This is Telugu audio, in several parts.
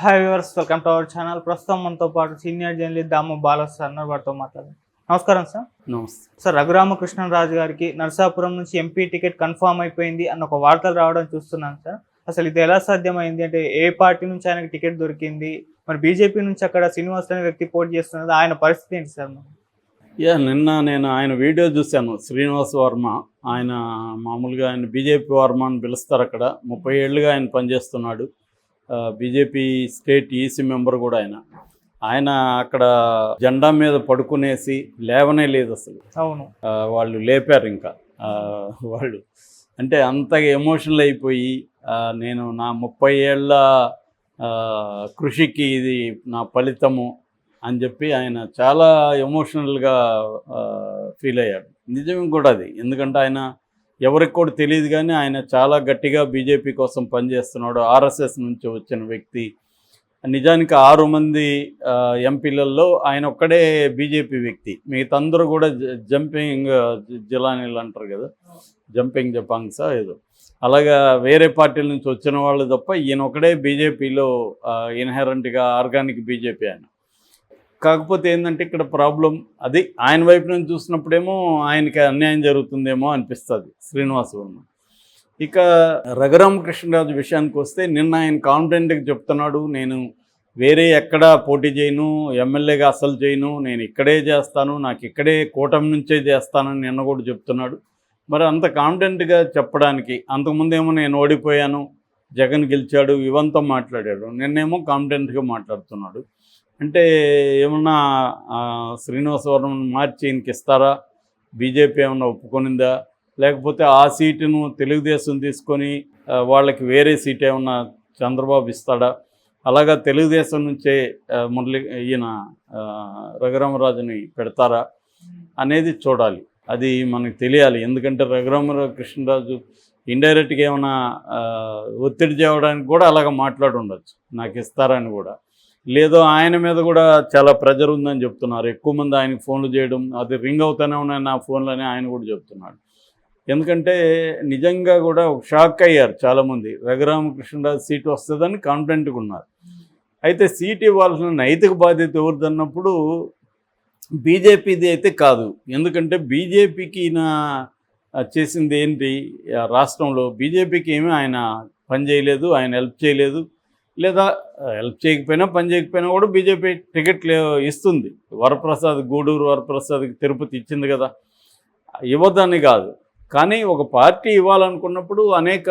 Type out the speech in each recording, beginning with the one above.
Hi viewers welcome to our channel ప్రస్తుతం మనతో పాటు senior journalist Damu Balas sir ఉన్నారు. వారితో మాట్లాడండి నమస్కారం సార్. నమస్తే. సార్ రఘురామకృష్ణరాజు గారికి నరసాపురం నుంచి ఎంపీ టికెట్ కన్ఫర్మ్ అయిపోయింది అన్న ఒక వార్తలు రావడం చూస్తున్నాను సార్. అసలు ఇది ఎలా సాధ్యమైంది? అంటే ఏ పార్టీ నుంచి ఆయనకి టికెట్ దొరికింది? మరి బీజేపీ నుంచి అక్కడ శ్రీనివాస్ అనే వ్యక్తి పోటీ చేస్తున్నది. ఆయన పరిస్థితి ఏంటి సార్? యా నిన్న నేను ఆయన వీడియో చూశాను. శ్రీనివాస్ వర్మ ఆయన మామూలుగా ఆయన బీజేపీ వర్మ అని పిలుస్తారు అక్కడ. ముప్పై ఏళ్ళుగా ఆయన పనిచేస్తున్నాడు. బీజేపీ స్టేట్ ఈసీ మెంబర్ కూడా ఆయన. ఆయన అక్కడ జెండా మీద పడుకునేసి లేవనే లేదు అసలు. అవును. వాళ్ళు లేపారు ఇంకా. వాళ్ళు అంటే అంతగా ఎమోషనల్ అయిపోయి నేను నా ముప్పై ఏళ్ళ కృషికి ఇది నా ఫలితము అని చెప్పి ఆయన చాలా ఎమోషనల్గా ఫీల్ అయ్యాడు. నిజం కూడా అది. ఎందుకంటే ఆయన ఎవరికి కూడా తెలియదు కానీ ఆయన చాలా గట్టిగా బీజేపీ కోసం పనిచేస్తున్నాడు. ఆర్ఎస్ఎస్ నుంచి వచ్చిన వ్యక్తి. నిజానికి ఆరు మంది ఎంపీలలో ఆయన ఒక్కడే బీజేపీ వ్యక్తి. మిగతా అందరూ కూడా జంపింగ్ జిలానీలు అంటారు కదా. జంపింగ్ జపాంగ్సా ఏదో. అలాగా వేరే పార్టీల నుంచి వచ్చిన వాళ్ళు తప్ప ఈయన ఒకడే బీజేపీలో ఇన్హెరెంట్గా ఆర్గానిక్ బీజేపీ ఆయన. కాకపోతే ఏంటంటే ఇక్కడ ప్రాబ్లం అది ఆయన వైపు నుంచి చూసినప్పుడేమో ఆయనకి అన్యాయం జరుగుతుందేమో అనిపిస్తుంది శ్రీనివాస వర్మ. ఇక రఘురామకృష్ణరాజు విషయానికి వస్తే నిన్న ఆయన కాన్ఫిడెంట్గా చెప్తున్నాడు నేను వేరే ఎక్కడ పోటీ చేయను ఎమ్మెల్యేగా అసలు చేయను నేను ఇక్కడే చేస్తాను నాకు ఇక్కడే కూటమి నుంచే చేస్తానని నిన్న కూడా చెప్తున్నాడు. మరి అంత కాన్ఫిడెంట్గా చెప్పడానికి అంతకుముందేమో నేను ఓడిపోయాను జగన్ గెలిచాడు ఇవంతా మాట్లాడాడు నిన్నేమో కాన్ఫిడెంట్గా మాట్లాడుతున్నాడు. అంటే ఏమన్నా శ్రీనివాసవరం మార్చి ఈయనకి ఇస్తారా? బీజేపీ ఏమన్నా ఒప్పుకొనిందా? లేకపోతే ఆ సీటును తెలుగుదేశం తీసుకొని వాళ్ళకి వేరే సీట్ ఏమన్నా చంద్రబాబు ఇస్తాడా? అలాగా తెలుగుదేశం నుంచే మురళి ఈయన రఘురామరాజుని పెడతారా అనేది చూడాలి. అది మనకు తెలియాలి. ఎందుకంటే రఘురామరావు కృష్ణరాజు ఇండైరెక్ట్గా ఏమైనా ఒత్తిడి చేయడానికి కూడా అలాగ మాట్లాడి ఉండొచ్చు నాకు ఇస్తారని కూడా. లేదో ఆయన మీద కూడా చాలా ప్రెజర్ ఉందని చెప్తున్నారు. ఎక్కువ మంది ఆయనకు ఫోన్లు చేయడం అది రింగ్ అవుతూనే ఉన్నాయి నా ఫోన్లని ఆయన కూడా చెప్తున్నాడు. ఎందుకంటే నిజంగా కూడా ఒక షాక్ అయ్యారు చాలామంది. రఘురామకృష్ణరాజు సీటు వస్తుందని కాన్ఫిడెంట్గా ఉన్నారు. అయితే సీట్ ఇవ్వాల్సిన నైతిక బాధ్యత ఎవరిదన్నప్పుడు బీజేపీది అయితే కాదు. ఎందుకంటే బీజేపీకి ఈయన చేసింది ఏంటి ఆ, రాష్ట్రంలో బీజేపీకి ఏమీ ఆయన పని చేయలేదు ఆయన హెల్ప్ చేయలేదు. లేదా హెల్ప్ చేయకపోయినా పని చేయకపోయినా కూడా బీజేపీ టికెట్ ఇస్తుంది. వరప్రసాద్ గూడూరు వరప్రసాద్కి తిరుపతి ఇచ్చింది కదా. ఇవ్వదని కాదు. కానీ ఒక పార్టీ ఇవ్వాలనుకున్నప్పుడు అనేక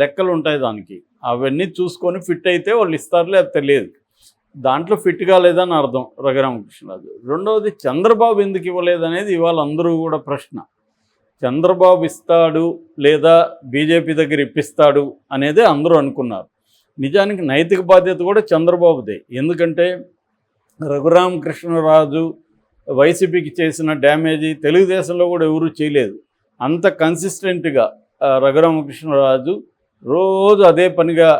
లెక్కలు ఉంటాయి దానికి. అవన్నీ చూసుకొని ఫిట్ అయితే వాళ్ళు ఇస్తారు లేదా తెలియదు. దాంట్లో ఫిట్ కాలేదని అర్థం రఘురామకృష్ణరాజు. రెండవది చంద్రబాబు ఎందుకు ఇవ్వలేదు అనేది ఇవాళ అందరూ కూడా ప్రశ్న. చంద్రబాబు ఇస్తాడు లేదా బీజేపీ దగ్గర ఇప్పిస్తాడు అనేది అందరూ అనుకున్నారు. నిజానికి నైతిక బాధ్యత కూడా చంద్రబాబుదే. ఎందుకంటే రఘురామకృష్ణరాజు వైసీపీకి చేసిన డ్యామేజీ తెలుగుదేశంలో కూడా ఎవరూ చేయలేదు. అంత కన్సిస్టెంట్గా రఘురామకృష్ణరాజు రోజు అదే పనిగా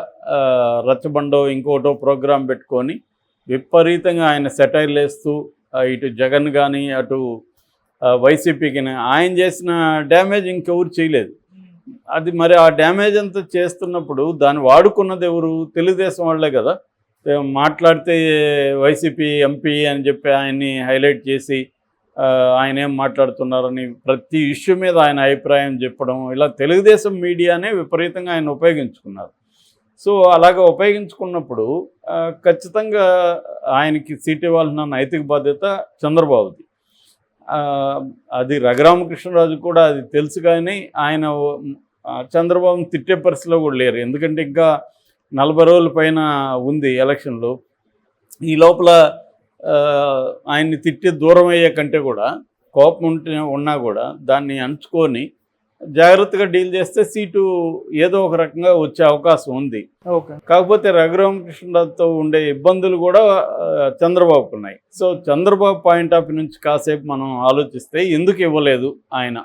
రచ్చబండో ఇంకోటో ప్రోగ్రాం పెట్టుకొని విపరీతంగా ఆయన సెటైర్లు వేస్తూ ఇటు జగన్ కానీ అటు వైసీపీకి ఆయన చేసిన డ్యామేజ్ ఇంకెవరు చేయలేదు. అది మరి ఆ డ్యామేజ్ అంతా చేస్తున్నప్పుడు దాన్ని వాడుకున్నది ఎవరు? తెలుగుదేశం వాళ్ళే కదా. మాట్లాడితే వైసీపీ ఎంపీ అని చెప్పి ఆయన్ని హైలైట్ చేసి ఆయన ఏం మాట్లాడుతున్నారని ప్రతి ఇష్యూ మీద ఆయన అభిప్రాయం చెప్పడం ఇలా తెలుగుదేశం మీడియానే విపరీతంగా ఆయన ఉపయోగించుకున్నారు. సో అలాగ ఉపయోగించుకున్నప్పుడు ఖచ్చితంగా ఆయనకి సీట్ ఇవ్వాల్సిన నైతిక బాధ్యత చంద్రబాబుది. అది రఘురామకృష్ణరాజు కూడా అది తెలుసు కానీ ఆయన చంద్రబాబును తిట్టే పరిస్థితిలో కూడా లేరు. ఎందుకంటే ఇంకా నలభై రోజుల పైన ఉంది ఎలక్షన్లు. ఈ లోపల ఆయన్ని తిట్టి దూరం అయ్యే కంటే కూడా కోపం ఉంటే ఉన్నా కూడా దాన్ని అంచుకొని జాగ్రత్తగా డీల్ చేస్తే సీటు ఏదో ఒక రకంగా వచ్చే అవకాశం ఉంది. ఓకే. కాకపోతే రఘురామకృష్ణరాజుతో ఉండే ఇబ్బందులు కూడా చంద్రబాబుకు ఉన్నాయి. సో చంద్రబాబు పాయింట్ ఆఫ్ నుంచి కాసేపు మనం ఆలోచిస్తే ఎందుకు ఇవ్వలేదు ఆయన?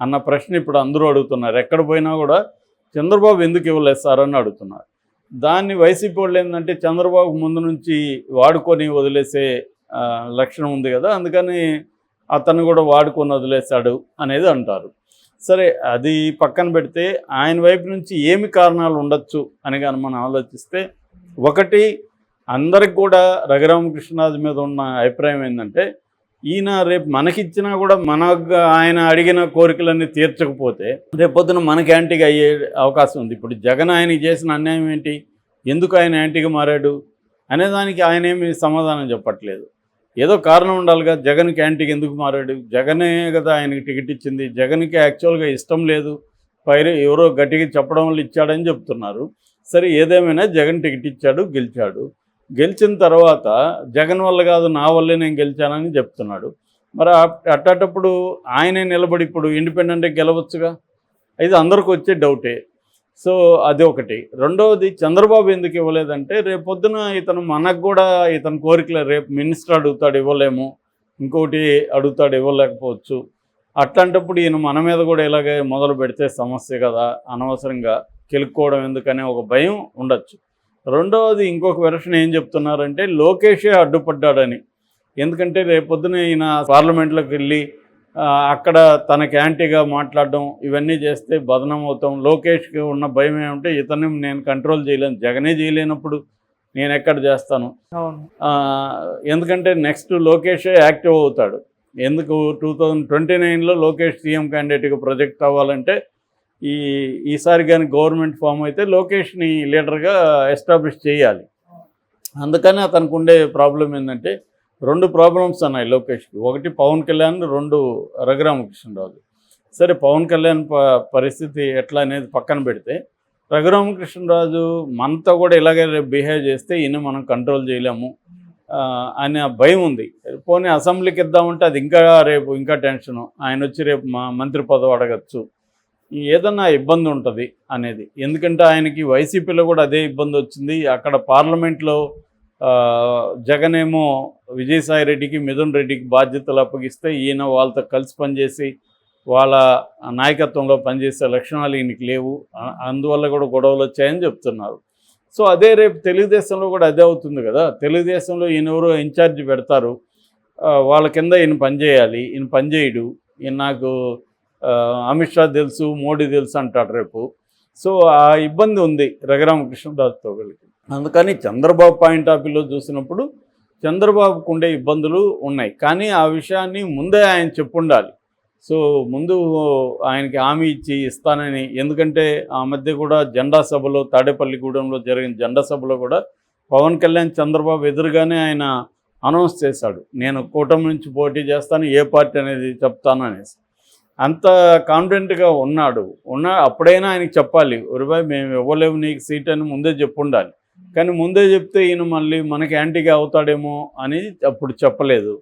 అన్న ప్రశ్న ఇప్పుడు అందరూ అడుగుతున్నారు. ఎక్కడ పోయినా కూడా చంద్రబాబు ఎందుకు ఇవ్వలేదు సార్ అని అడుగుతున్నారు. దాన్ని వైసీపీ వాళ్ళు ఏంటంటే చంద్రబాబు ముందు నుంచి వాడుకొని వదిలేసే లక్షణం ఉంది కదా అందుకని అతను కూడా వాడుకొని వదిలేశాడు అనేది అంటారు. సరే అది పక్కన పెడితే ఆయన వైపు నుంచి ఏమి కారణాలు ఉండొచ్చు అని కానీ మనం ఆలోచిస్తే ఒకటి అందరికి కూడా రఘురామకృష్ణరాజు మీద ఉన్న అభిప్రాయం ఏంటంటే ఈయన రేపు మనకిచ్చినా కూడా మన ఆయన అడిగిన కోరికలన్నీ తీర్చకపోతే రేపొద్దున మనకి యాంటీగా అయ్యే అవకాశం ఉంది. ఇప్పుడు జగన్ ఆయనకి చేసిన అన్యాయం ఏంటి? ఎందుకు ఆయన యాంటీగా మారాడు? అనేదానికి ఆయన ఏమి సమాధానం చెప్పట్లేదు. ఏదో కారణం ఉండాలిగా. జగన్కి క్యాంటీకి ఎందుకు మారాడు? జగనే కదా ఆయనకి టికెట్ ఇచ్చింది. జగన్కి యాక్చువల్గా ఇష్టం లేదు. పైరు ఎవరో గట్టిగా చెప్పడం వల్ల ఇచ్చాడని చెప్తున్నారు. సరే ఏదేమైనా జగన్ టికెట్ ఇచ్చాడు గెలిచాడు. గెలిచిన తర్వాత జగన్ వల్ల కాదు నా వల్లే నేను గెలిచానని చెప్తున్నాడు. మరి అట్- అట్టేటప్పుడు ఆయనే నిలబడి ఇప్పుడు ఇండిపెండెంట్గా గెలవచ్చుగా? అయితే అందరికి వచ్చే డౌటే. సో అది ఒకటి. రెండవది చంద్రబాబు ఎందుకు ఇవ్వలేదంటే రేపొద్దున ఇతను మనకు కూడా ఇతని కోరికలు రేపు మినిస్టర్ అడుగుతాడు ఇవ్వలేము ఇంకోటి అడుగుతాడు ఇవ్వలేకపోవచ్చు. అట్లాంటప్పుడు ఈయన మన మీద కూడా ఇలాగే మొదలు పెడితే సమస్య కదా అనవసరంగా కెలుక్కోవడం ఎందుకనే ఒక భయం ఉండొచ్చు. రెండవది ఇంకొక వెర్షన్ ఏం చెప్తున్నారంటే లోకేషే అడ్డుపడ్డాడని. ఎందుకంటే రేపొద్దున ఈయన పార్లమెంట్లోకి వెళ్ళి అక్కడ తనకి యాంటీగా మాట్లాడడం ఇవన్నీ చేస్తే బదనం అవుతాం. లోకేష్కి ఉన్న భయం ఏమంటే ఇతన్ని నేను కంట్రోల్ చేయలేను. జగనే చేయలేనప్పుడు నేను ఎక్కడ చేస్తాను? ఎందుకంటే నెక్స్ట్ లోకేషే యాక్టివ్ అవుతాడు. ఎందుకు? టూ థౌజండ్ ట్వంటీ నైన్లో లోకేష్ సీఎం క్యాండిడేట్గా ప్రొజెక్ట్ అవ్వాలంటే ఈ ఈసారి కానీ గవర్నమెంట్ ఫామ్ అయితే లోకేష్ని లీడర్గా ఎస్టాబ్లిష్ చేయాలి. అందుకని అతనికి ఉండే ప్రాబ్లం ఏంటంటే రెండు ప్రాబ్లమ్స్ ఉన్నాయి లోకేష్కి. ఒకటి పవన్ కళ్యాణ్ రెండు రఘురామకృష్ణరాజు సరే పవన్ కళ్యాణ్ ప పరిస్థితి ఎట్లా అనేది పక్కన పెడితే రఘురామకృష్ణరాజు మనతో కూడా ఇలాగే రేపు బిహేవ్ చేస్తే ఈయన మనం కంట్రోల్ చేయలేము అనే భయం ఉంది. పోనీ అసెంబ్లీకి ఇద్దామంటే అది ఇంకా రేపు ఇంకా టెన్షను ఆయన వచ్చి రేపు మా మంత్రి పదవి అడగచ్చు. ఏదన్నా ఇబ్బంది ఉంటుంది అనేది. ఎందుకంటే ఆయనకి వైసీపీలో కూడా అదే ఇబ్బంది వచ్చింది. అక్కడ పార్లమెంట్లో జగనేమో జగన్ ఏమో విజయసాయి రెడ్డికి మిథున్ రెడ్డికి బాధ్యతలు అప్పగిస్తే ఈయన వాళ్ళతో కలిసి పనిచేసి వాళ్ళ నాయకత్వంలో పనిచేసే లక్షణాలు ఈయనకి లేవు. అందువల్ల కూడా గొడవలు వచ్చాయని చెప్తున్నారు. సో అదే రేపు తెలుగుదేశంలో కూడా అదే అవుతుంది కదా. తెలుగుదేశంలో ఈయన ఎవరో ఇన్ఛార్జ్ పెడతారు. వాళ్ళ కింద ఈయన పనిచేయాలి ఈయన పనిచేయడు. ఈయన నాకు అమిత్ షా తెలుసు మోడీ తెలుసు అంటాడు రేపు. సో ఆ ఇబ్బంది ఉంది రఘురామకృష్ణదాస్తో కలిగి అందుకని చంద్రబాబు పాయింట్ ఆఫ్ వ్యూలో చూసినప్పుడు చంద్రబాబుకు ఉండే ఇబ్బందులు ఉన్నాయి. కానీ ఆ విషయాన్ని ముందే ఆయన చెప్పుండాలి. సో ముందు ఆయనకి హామీ ఇచ్చి ఇస్తానని ఎందుకంటే ఆ మధ్య కూడా జెండా సభలో తాడేపల్లిగూడెంలో జరిగిన జెండా సభలో కూడా పవన్ కళ్యాణ్ చంద్రబాబు ఎదురుగానే ఆయన అనౌన్స్ చేశాడు. నేను కూటమి నుంచి పోటీ చేస్తాను ఏ పార్టీ అనేది చెప్తాను అనేసి. అంత కాన్ఫిడెంట్గా ఉన్నాడు. ఉన్న అప్పుడైనా ఆయనకి చెప్పాలి. ఒరిబాయ్ మేము ఇవ్వలేము నీకు సీట్ అని ముందే చెప్పుండాలి. కానీ ముందే చెప్తే ఈయన మళ్ళీ మనకి యాంటీగా అవుతాడేమో అని అప్పుడు చెప్పలేదు.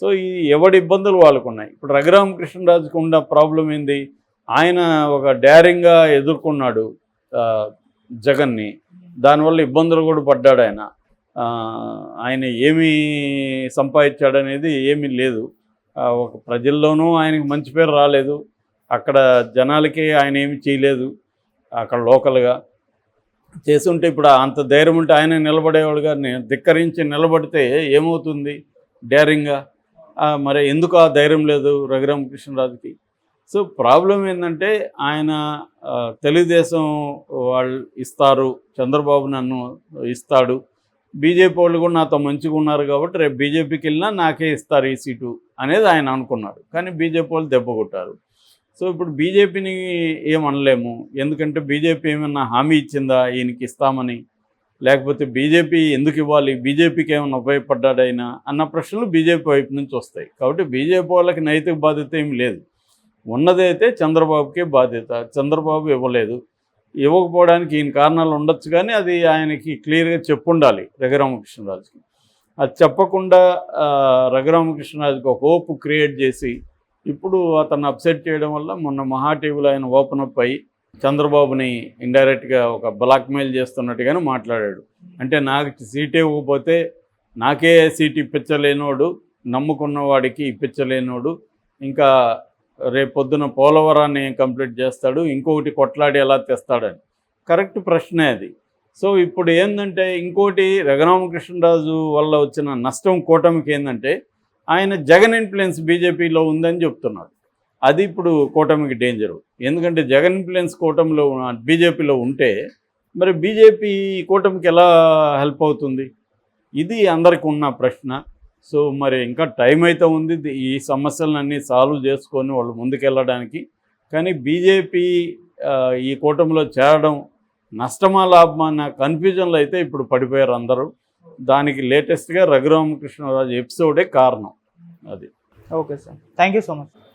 సో ఈ ఎవడి ఇబ్బందులు వాళ్ళకున్నాయి ఇప్పుడు ఇప్పుడు రఘురామకృష్ణరాజుకు ఉన్న ప్రాబ్లం ఏంది? ఆయన ఒక డ్యారింగ్గా ఎదుర్కొన్నాడు జగన్ని. దానివల్ల ఇబ్బందులు కూడా పడ్డాడు ఆయన. ఆయన ఏమి సంపాదించాడనేది ఏమీ లేదు. ఒక ప్రజల్లోనూ ఆయనకి మంచి పేరు రాలేదు. అక్కడ జనాలకి ఆయన ఏమి చేయలేదు. అక్కడ లోకల్గా. చేస్తుంటే ఇప్పుడు అంత ధైర్యం ఉంటే ఆయన నిలబడేవాడు గారిని ధిక్కరించి నిలబడితే ఏమవుతుంది? డేరింగ్గా? మరి ఎందుకు ఆ ధైర్యం లేదు రఘురామకృష్ణరాజుకి? సో ప్రాబ్లం ఏంటంటే ఆయన తెలుగుదేశం వాళ్ళు ఇస్తారు చంద్రబాబు నన్ను ఇస్తాడు. బీజేపీ వాళ్ళు కూడా నాతో మంచిగా ఉన్నారు కాబట్టి రేపు బీజేపీకి వెళ్ళినా నాకే ఇస్తారు ఈ సీటు అనేది ఆయన అనుకున్నాడు. కానీ బీజేపీ వాళ్ళు దెబ్బ కొట్టారు. సో ఇప్పుడు బీజేపీని ఏమనలేము. ఎందుకంటే బీజేపీ ఏమైనా హామీ ఇచ్చిందా? ఈయనకి ఇస్తామని. లేకపోతే బీజేపీ ఎందుకు ఇవ్వాలి? బీజేపీకి ఏమైనా ఉపయోగపడ్డాడైనా? అన్న ప్రశ్నలు బీజేపీ వైపు నుంచి వస్తాయి. కాబట్టి బీజేపీ వాళ్ళకి నైతిక బాధ్యత ఏమి లేదు. ఉన్నదైతే చంద్రబాబుకే బాధ్యత. చంద్రబాబు ఇవ్వలేదు. ఇవ్వకపోవడానికి ఈయన కారణాలు ఉండొచ్చు కానీ అది ఆయనకి క్లియర్గా చెప్పుండాలి రఘురామకృష్ణరాజుకి. అది చెప్పకుండా రఘురామకృష్ణరాజుకి ఒక హోప్ క్రియేట్ చేసి ఇప్పుడు అతను అప్సెట్ చేయడం వల్ల మొన్న మహా టీవీలో ఆయన ఓపెన్ అప్ అయ్యి చంద్రబాబుని ఇండైరెక్ట్గా ఒక బ్లాక్మెయిల్ చేస్తున్నట్టుగానే మాట్లాడాడు. అంటే నాకు సీట్ ఇవ్వకపోతే నాకే సీట్ ఇప్పించలేనోడు నమ్ముకున్న వాడికి ఇప్పించలేనోడు ఇంకా రేపు పొద్దున పోలవరాన్ని కంప్లీట్ చేస్తాడు ఇంకొకటి కొట్లాడి ఎలా తెస్తాడని. కరెక్ట్ ప్రశ్నే అది. సో ఇప్పుడు ఏంటంటే ఇంకోటి రఘురామకృష్ణరాజు వల్ల వచ్చిన నష్టం కూటమికి ఏంటంటే ఆయన జగన్ ఇన్ఫ్లుయెన్స్ బీజేపీలో ఉందని చెప్తున్నాడు. అది ఇప్పుడు కూటమికి డేంజరు ఎందుకంటే జగన్ ఇన్ఫ్లుయెన్స్ కూటమిలో బీజేపీలో ఉంటే మరి బీజేపీ కూటమికి ఎలా హెల్ప్ అవుతుంది? ఇది అందరికి ఉన్న ప్రశ్న. సో మరి ఇంకా టైం అయితే ఉంది. ఈ సమస్యలన్నీ సాల్వ్ చేసుకొని వాళ్ళు ముందుకెళ్ళడానికి. కానీ బీజేపీ ఈ కూటమిలో చేరడం నష్టమా లాభమా అన్న కన్ఫ్యూజన్లో అయితే ఇప్పుడు పడిపోయారు అందరూ. దానికి లేటెస్ట్గా రఘురామకృష్ణరాజు ఎపిసోడే కారణం. అది. Okay sir. Thank you so much.